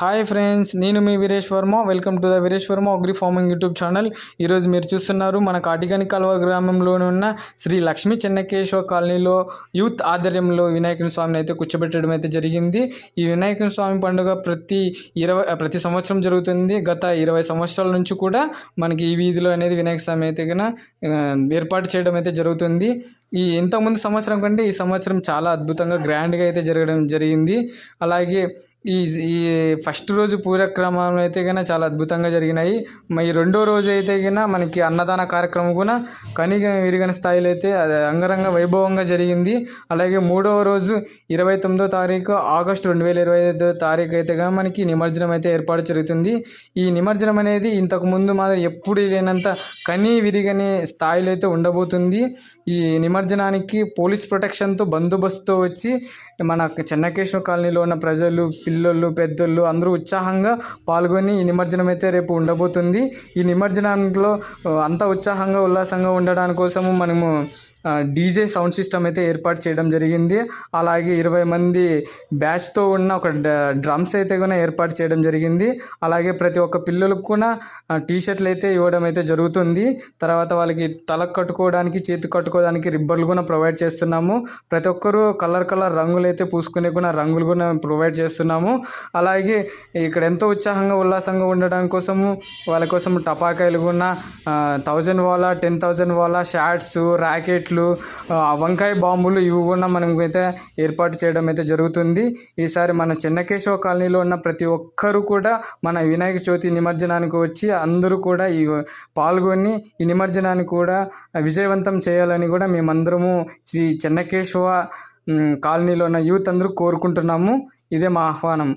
Hi friends నేను మీ Veeresh Varma. Welcome to the Veeresh Varma agri farming YouTube channel. ఈరోజు మీరు చూస్తున్నారు మన కాటిగాని కాలువ గ్రామంలోనే ఉన్న శ్రీ లక్ష్మీ చెన్నకేశ్వర కాలనీలో యూత్ ఆధ్వర్యంలో వినాయకుని స్వామిని అయితే కూర్చోబెట్టడం అయితే జరిగింది. ఈ వినాయకుని స్వామి పండుగ ప్రతి ఇరవై ప్రతి సంవత్సరం జరుగుతుంది. గత ఇరవై సంవత్సరాల నుంచి కూడా మనకి ఈ వీధిలో అనేది వినాయక స్వామి అయితే కన ఏర్పాటు చేయడం అయితే జరుగుతుంది. ఈ ఇంతకుముందు సంవత్సరం కంటే ఈ సంవత్సరం చాలా అద్భుతంగా గ్రాండ్గా అయితే జరగడం జరిగింది. అలాగే ఈ ఈ ఫస్ట్ రోజు పూర్వక్రమాలు అయితే కన్నా చాలా అద్భుతంగా జరిగినాయి. ఈ రెండో రోజు అయితే కన్నా మనకి అన్నదాన కార్యక్రమం కూడా కనిగ విరిగని స్థాయిలో అయితే అంగరంగ వైభవంగా జరిగింది. అలాగే మూడవ రోజు ఇరవై తొమ్మిదో తారీఖు ఆగస్టు రెండు వేల ఇరవై ఐదో తారీఖు అయితే కానీ మనకి నిమజ్జనం అయితే ఏర్పాటు జరుగుతుంది. ఈ నిమజ్జనం అనేది ఇంతకు ముందు మాత్రం ఎప్పుడు లేనంత కనీ విరిగని స్థాయిలో అయితే ఉండబోతుంది. ఈ నిమజ్జనానికి పోలీస్ ప్రొటెక్షన్తో బందోబస్తుతో వచ్చి మన చెన్నకేశ్వర కాలనీలో ఉన్న ప్రజలు పిల్లలు పెద్దోళ్ళు అందరూ ఉత్సాహంగా పాల్గొని ఈ నిమజ్జనం అయితే రేపు ఉండబోతుంది. ఈ నిమజ్జనంలో అంత ఉత్సాహంగా ఉల్లాసంగా ఉండడానికి కోసము మనము డీజే సౌండ్ సిస్టమ్ అయితే ఏర్పాటు చేయడం జరిగింది. అలాగే ఇరవై మంది బ్యాచ్తో ఉన్న ఒక డ- డ్రమ్స్ అయితే కూడా ఏర్పాటు చేయడం జరిగింది. అలాగే ప్రతి ఒక్క పిల్లలకు కూడా టీ షర్ట్లు అయితే ఇవ్వడం అయితే జరుగుతుంది. తర్వాత వాళ్ళకి తలకు కట్టుకోవడానికి చేతి కట్టుకోవడానికి రిబ్బర్లు కూడా ప్రొవైడ్ చేస్తున్నాము. ప్రతి ఒక్కరూ కలర్ కలర్ రంగులు అయితే పూసుకునే కూడా రంగులు కూడా ప్రొవైడ్ చేస్తున్నాము. అలాగే ఇక్కడ ఎంతో ఉత్సాహంగా ఉల్లాసంగా ఉండడానికి కోసము వాళ్ళ కోసం టపాకాయలు కొన్న థౌజండ్ వాలా టెన్ థౌజండ్ వాలా షాట్స్ ర్యాకెట్లు వంకాయ బాంబులు ఇవి కూడా మనం అయితే ఏర్పాటు చేయడం అయితే జరుగుతుంది. ఈసారి మన చెన్నకేశవ కాలనీలో ఉన్న ప్రతి ఒక్కరూ కూడా మన వినాయక చవితి నిమజ్జనానికి వచ్చి అందరూ కూడా ఈ పాల్గొని ఈ నిమజ్జనాన్ని కూడా విజయవంతం చేయాలని కూడా మేమందరము శ్రీ చెన్నకేశవ కాలనీలో ఉన్న యూత్ అందరూ కోరుకుంటున్నాము. ఇదే మా ఆహ్వానం.